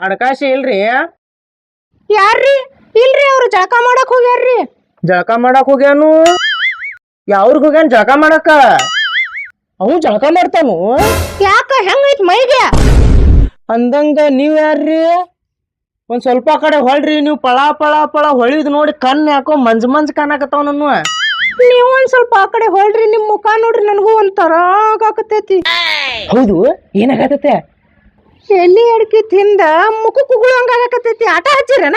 ಅಡಕಾಶಿ ಇಲ್ರಿ? ಯಾರ್ರಿ? ಇಲ್ರಿ ಅವ್ರು ಜಳಕ ಮಾಡಕ್ ಹೋಗ್ಯಾರ್ರಿ. ಜಳಕ ಮಾಡಕ್ ಹೋಗ್ಯಾನು? ಯಾವ್ರಿಗೆ ಹೋಗ್ಯಾನ ಜಳಕ ಮಾಡಕ? ಅವು ಜಳಕ ಮಾಡ್ತಾನು. ಯಾಕ ಹೆಂಗೈತ್ ಮೈಗೆ? ಅಂದಂಗ ನೀವ್ ಯಾರ್ರಿ? ಒಂದ್ ಸ್ವಲ್ಪ ಕಡೆ ಹೊಳ್ರಿ ನೀವು ಪಳ ಪಳ ಪಳ ಹೊಳಿದ್ ನೋಡಿ ಕಣ್ ಯಾಕೋ ಮಂಜ್ ಮಂಜ್ ಕಾಣಕತ್ತಾವ ನನ್ನ ನೀವ್ ಒಂದ್ ಸ್ವಲ್ಪ ಆ ಕಡೆ ಹೊಳ್ರಿ ನಿಮ್ ಮುಖ ನೋಡ್ರಿ ನನಗೂ ಒಂಥರ ಆಗಾಕತ್ತೈತಿ ಹೌದು ಏನಾಗತ್ತೆ ಎಲ್ಲಿ ಅಡಿಕೆ ತಿಂದ ಮುಖ ಕುಗುಳು ಹಂಗಾಗತೈತಿ ಆಟ ಹಚ್ಚಿರನ?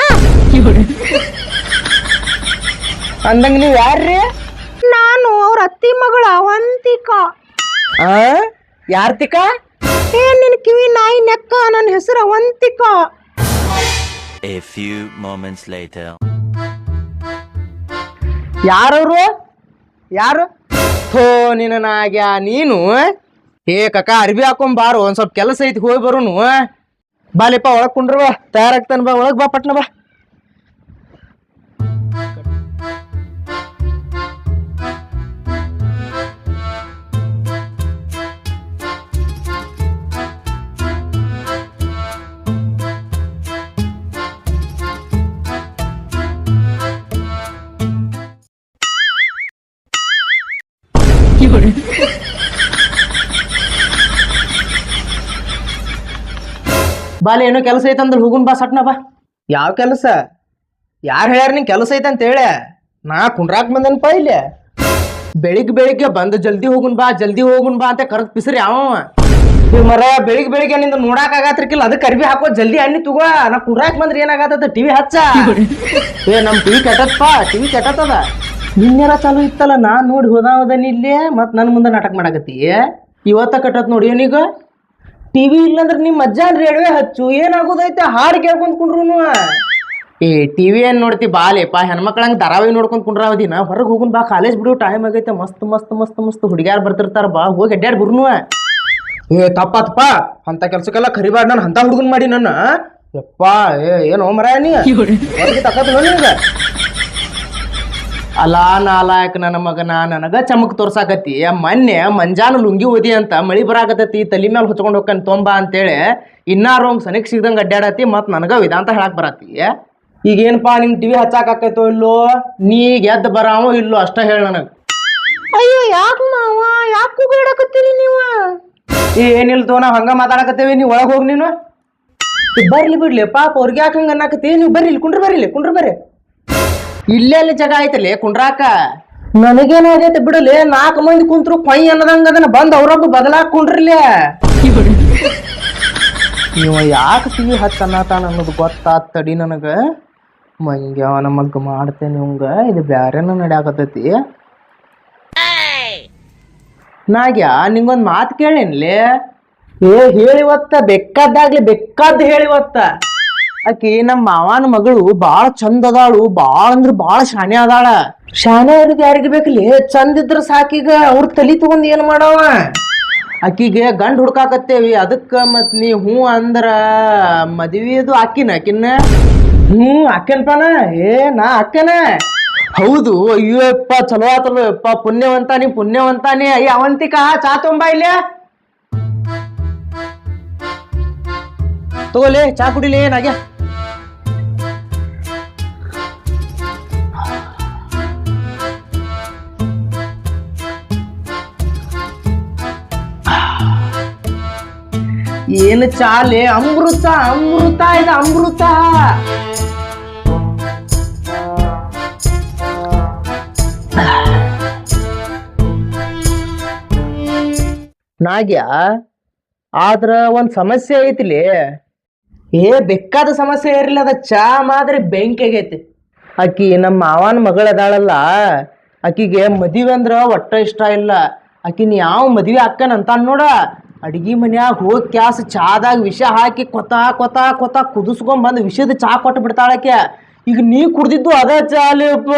ಅಂದಂಗ ನೀವ್ ಯಾರ್ರಿ? ನಾನು ಅವ್ರ ಅತ್ತಿ ಮಗಳ ಅವಂತಿಕಾ. ಆ? ಯಾರ್ತಿಕ? ಏ ನಿನ್ ಕಿವಿ ನಾಯಿ ನೆಕ್ಕ ನನ್ನ ಹೆಸರು Avantika. A few moments later. ಯಾರವ್ರು? ಯಾರು? ಥೋ ನಿನ್ನ ನಾಗ್ಯಾ ನೀನು ಏ ಕಕ್ಕ ಅರ್ಬಿ ಹಾಕೊಂಡ್ ಬಾರು, ಒಂದ್ ಸ್ವಲ್ಪ ಕೆಲಸ ಐತಿ, ಹೋಗಿ ಬರೋನು ಬಾಲಿಪ್ಪ ಒಳಗ್ ಕುಂಡ್ರ ಬಾ, ತಯಾರಾಗ್ತಾನ ಬಾ, ಒಳಗ್ ಬಾ, ಪಟ್ನ ಬಾ. ಬಾಲಿ ಏನೋ ಕೆಲಸ ಐತೆ ಅಂದ್ರೆ ಹೋಗುನ್ ಬಾ ಸಟ್ನ ಬಾ. ಯಾವ ಕೆಲಸ? ಯಾರು ಹೇಳ್ಯಾರ ನಿಂಗೆ ಕೆಲಸ ಐತೆ ಅಂತ ಹೇಳ? ನಾ ಕುಂಡ್ರಾಕ್ ಬಂದನಪ್ಪ ಇಲ್ಲಿ. ಬೆಳಿಗ್ ಬೆಳಿಗ್ಗೆ ಬಂದು ಜಲ್ದಿ ಹೋಗುನ್ ಬಾ, ಜಲ್ದಿ ಹೋಗುನ್ ಬಾ ಅಂತ ಕರೆದ್ ಪಿಸ್ರಿ ನೀವು ಮರ, ಬೆಳಿಗ್ ಬೆಳಿಗ್ಗೆ ನಿಂದ ನೋಡಾಕ್ ಆಗತ್ತಿರ್ಕಿಲ್ಲ ಅದಕ್ಕೆ ಕರ್ಬಿ ಹಾಕೋ ಜಲ್ದಿ ಹಣ್ಣಿ ತಗೋ. ನಾ ಕುಂಡ್ರಾಕ್ ಬಂದ್ರೆ ಏನಾಗತ್ತ ಟಿವಿ ಹಚ್ಚ. ಏ, ನಮ್ ಟಿವಿ ಕೆಟ್ಟತ್ಪ ಟಿವಿ ಕೆಟ್ಟತ್ತದ ನಿನ್ನೆಲ್ಲ ಚಾಲು ಇತ್ತಲ್ಲ ನಾ ನೋಡಿ ಹೋದಾವದನಿ ಇಲ್ಲೇ ಮತ್ ನನ್ ಮುಂದೆ ನಾಟಕ ಮಾಡಕತ್ತಿ ಇವತ್ತ ಕಟ್ಟತ್ ನೋಡಿ ಏನೀಗ ಟಿವಿ ಇಲ್ಲಂದ್ರೆ ನಿಮ್ಮ ಅಜ್ಜಾನ್ ರೇಡಿಯೋ ಹಚ್ಚು ಏನಾಗೋದೈತೆ? ಹಾಡು ಕೇಳ್ಕೊಂಡ್ ಕುಂಡ್ರು ಏ ಟಿವಿ ಏನ್ ನೋಡ್ತಿ? ಬಾಲೇಪ ಹೆಣ್ಮಕ್ಳಂಗೆ ಧಾರಾವಾಹಿ ನೋಡ್ಕೊಂಡ್ ದಿನ ಹೊರಗೆ ಹೋಗುನ್ ಬಾ ಕಾಲೇಜ್ ಬಿಡು ಟೈಮ್ ಆಗೈತೆ. ಮಸ್ತ್ ಮಸ್ತ್ ಮಸ್ತ್ ಮಸ್ತ್ ಹುಡುಗ್ಯಾರು ಬರ್ತಿರ್ತಾರ ಬಾ ಹೋಗಿ ಅಡ್ಡಾಡ್ ಬರ್ನು. ಏ ತಪ್ಪಾತಪ್ಪ. ಅಂತ ಕೆಲ್ಸಕ್ಕೆಲ್ಲ ಕರಿಬಾರ್ದು ನಾನು ಅಂತ ಹುಡುಗನ್ ಮಾಡಿ ನನ್ನ. ಯಪ್ಪ ಏ ಏನು ಮರ ನೀ. ನಿಂಗ ಅಲಾ ನಾಲಾಯಕ್ ನನ್ನ ಮಗನ ನನಗ ಚಮಕ್ ತೋರ್ಸಾಕತ್ತಿ. ಮೊನ್ನೆ ಮಂಜಾನ ಲುಂಗಿ ಓದಿ ಅಂತ ಮಳಿ ಬರಾಕತ್ತೈತಿ ತಲಿ ಮೇಲೆ ಹೊಚ್ಕೊಂಡು ಹೋಗ್ಕನ್ ತೊಂಬಾ ಅಂತೇಳಿ ಇನ್ನಾರು ಹಂಗ್ ಸನಿಕ್ ಸಿಗ್ದಂಗ ಅಡ್ಡಾಡತಿ ಮತ್ ನನಗ ವಿಧಾಂತ ಹೇಳಕ್ ಬರತ್ತಿ. ಈಗ ಏನಪ್ಪಾ ನಿಮ್ ಟಿವಿ ಹಚ್ಚಾಕತ್ತೋ ಇಲ್ಲೋ? ನೀ ಗೆದ್ದು ಬರಾವೋ ಇಲ್ಲೋ ಅಷ್ಟ ಹೇಳ ನನಗೆ. ಅಯ್ಯೋ ಯಾಕೆ ಮಾವ? ಯಾಕೆ ಕೂಗಾಡಕತ್ತೀರಿ ನೀವು? ಏನಿಲ್ಲ ತೋ ನಾವ್ ಹಂಗ ಮಾತಾಡಕತ್ತೇವಿ ನೀವು ಒಳಗ್ ಹೋಗ್ ನೀನು. ಬರ್ಲಿ ಬಿಡ್ಲಿ ಪಾಪ ಅವ್ರಿಗೆ ಯಾಕೆ ಹಂಗ ಅನ್ನಕತ್ತಿ? ನೀವು ಬರ್ರಿ ಇಲ್ಲಿ ಕುಂಡ್ರ ಬರ್ರಿ ಇಲ್ಲಿ ಕುಂಡ್ರ ಬರ್ರಿ. ಇಲ್ಲೇ ಅಲ್ಲಿ ಜಾಗ ಐತಲ್ಲಿ, ಕುಂಡ್ರಾಕ? ನನಗೇನಾಗೈತೆ ಬಿಡಲಿ, ನಾಲ್ಕು ಮಂದಿ ಕುಂತ್ರು ಕೊಯ್ ಅನ್ನದಂಗ ಅದನ್ನ ಬಂದ್ ಅವ್ರೊಬ್ಬ ಬದಲಾಕ್ ಕುಂಡ್ರಲಿ ನೀವು ಯಾಕೆ ಟಿವಿ ಹಚ್ಚನ್ನತಾನ ಅನ್ನೋದು ಗೊತ್ತಾತ್ ತಡಿ ನನಗ. ಮಂಗ್ಯಾವ ನಮಗ್ ಮಾಡ್ತೇನೆ ಇವಂಗ, ಇದು ಬ್ಯಾರೇನ ನಡ್ಯಾಕತೈತಿ ನಾಗ್ಯ, ನಿಂಗೊಂದ್ ಮಾತು ಕೇಳೇನ್ಲಿ? ಏ, ಹೇಳಿವತ್ತ ಬೆಕ್ಕದ್ದಾಗ್ಲಿ ಬೆಕ್ಕದ್ದು ಹೇಳಿವತ್ತ. ಆಕಿ ನಮ್ಮ ಮಾವನ ಮಗಳು ಬಾಳ ಚಂದ ಅದಾಳು, ಬಾಳ ಅಂದ್ರ ಬಾಳ ಶಾನೆ ಅದಾಳ. ಶಾನೆ ಇರೋದ್ ಯಾರಿಗೆ ಬೇಕಲಿ? ಚಂದ ಇದ್ರ ಸಾಕೀಗ ಅವ್ರ ತಲಿ ತಗೊಂಡ್ ಏನ್ ಮಾಡವ? ಆಕಿಗೆ ಗಂಡ್ ಹುಡ್ಕಾಕತ್ತೇವಿ, ಅದಕ್ಕ ಮತ್ ನೀ ಹ್ಞೂ ಅಂದ್ರ ಮದ್ವಿದು ಆಕಿನ ಆಕಿನ ಹ್ಞೂ ಅಕ್ಕನ್ಪನ ಏ, ನಾ ಅಕ್ಕನ ಹೌದು, ಅಯ್ಯೋ ಅಯ್ಯೋಪ್ಪ ಚಲೋ ಆತಲ್ಲ ಅಪ್ಪ ಪುಣ್ಯವಂತ ನೀ, ಪುಣ್ಯವಂತ ಅಯ್ಯ ಅವಂತಿಕ, ಚಾ ತೊಂಬ ಇಲ್ಲೇ ತಗೋಲೆ, ಚಾ ಕುಡಿಲಿ ಏನಾಗ್ಯ ಏನು ಚಾಲೆ? ಅಮೃತ ಅಮೃತ, ಇದು ಅಮೃತ. ನಾಗ್ಯ, ಆದ್ರ ಒಂದ್ ಸಮಸ್ಯೆ ಐತಿಲಿ? ಏ, ಬೇಕಾದ ಸಮಸ್ಯೆ ಇರಲಿಲ್ಲ ಅದ. ಚಾ ಮಾದ್ರೆ ಬೆಂಕಿ ಆಗೈತಿ ಆಕಿ ನಮ್ಮ ಮಾವನ ಮಗಳದಾಳಲ್ಲ ಆಕಿಗೆ ಮದುವೆ ಅಂದ್ರ ಒಟ್ಟ ಇಷ್ಟ ಇಲ್ಲ. ಆಕಿನ ಯಾವ ಮದುವೆ ಅಕ್ಕನ ಅಂತ ನೋಡ. ಅಡಿಗೆ ಮನ್ಯಾಗ ಹೋಗಿ ಕ್ಯಾಸ್ ಚಾದಾಗ ವಿಷ ಹಾಕಿ ಕೊತ ಕೊತ ಕೊತ ಕುದಿಸ್ಕೊಂಡ್ ಬಂದು ವಿಷದ ಚಾ ಕೊಟ್ಟು ಬಿಡ್ತಾಳಕ್ಕೆ ಈಗ ನೀ ಕುಡ್ದಿದ್ದು ಅದ ಚಾಲಿಪ್ಪ